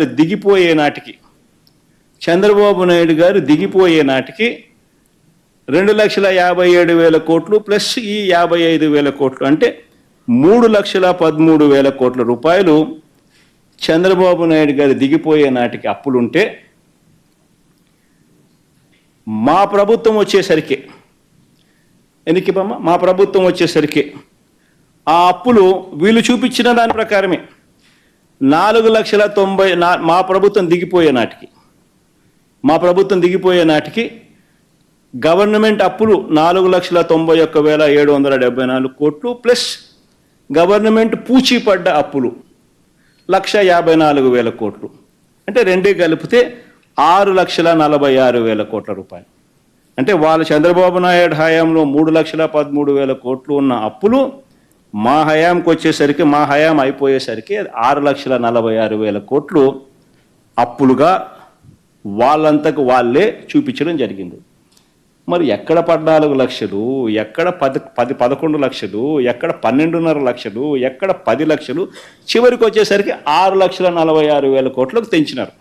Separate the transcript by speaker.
Speaker 1: దిగిపోయే నాటికి చంద్రబాబు నాయుడు గారు దిగిపోయే నాటికి రెండు లక్షల యాభై ఏడు వేల కోట్లు ప్లస్ ఈ యాభై ఐదు వేల కోట్లు అంటే మూడు లక్షల పదమూడు వేల కోట్ల రూపాయలు చంద్రబాబు నాయుడు గారు దిగిపోయే నాటికి అప్పులుంటే మా ప్రభుత్వం వచ్చేసరికి ఎన్నికమ్మా మా ప్రభుత్వం వచ్చేసరికి ఆ అప్పులు వీళ్ళు చూపించిన దాని ప్రకారమే. నాలుగు లక్షల తొంభై నా మా ప్రభుత్వం దిగిపోయే నాటికి మా ప్రభుత్వం దిగిపోయే నాటికి గవర్నమెంట్ అప్పులు నాలుగు లక్షల తొంభై ఒక్క వేల ఏడు వందల డెబ్బై నాలుగు కోట్లు ప్లస్ గవర్నమెంట్ పూచీపడ్డ అప్పులు లక్ష యాభై నాలుగు వేల కోట్లు. అంటే రెండే కలిపితే ఆరు లక్షల నలభై ఆరు వేల కోట్ల రూపాయలు. అంటే వాళ్ళ చంద్రబాబు నాయుడు హయాంలో మూడు లక్షల పదమూడు వేల కోట్లు ఉన్న అప్పులు మా హయాంకి వచ్చేసరికి మా హయాం అయిపోయేసరికి ఆరు లక్షల నలభై ఆరు వేల కోట్లు అప్పులుగా వాళ్ళంతకు వాళ్ళే చూపించడం జరిగింది. మరి ఎక్కడ పద్నాలుగు లక్షలు ఎక్కడ పది పది పదకొండు లక్షలు ఎక్కడ పన్నెండున్నర లక్షలు ఎక్కడ పది లక్షలు చివరికి వచ్చేసరికి ఆరు లక్షల నలభై ఆరు వేల కోట్లకు తెంచినారు.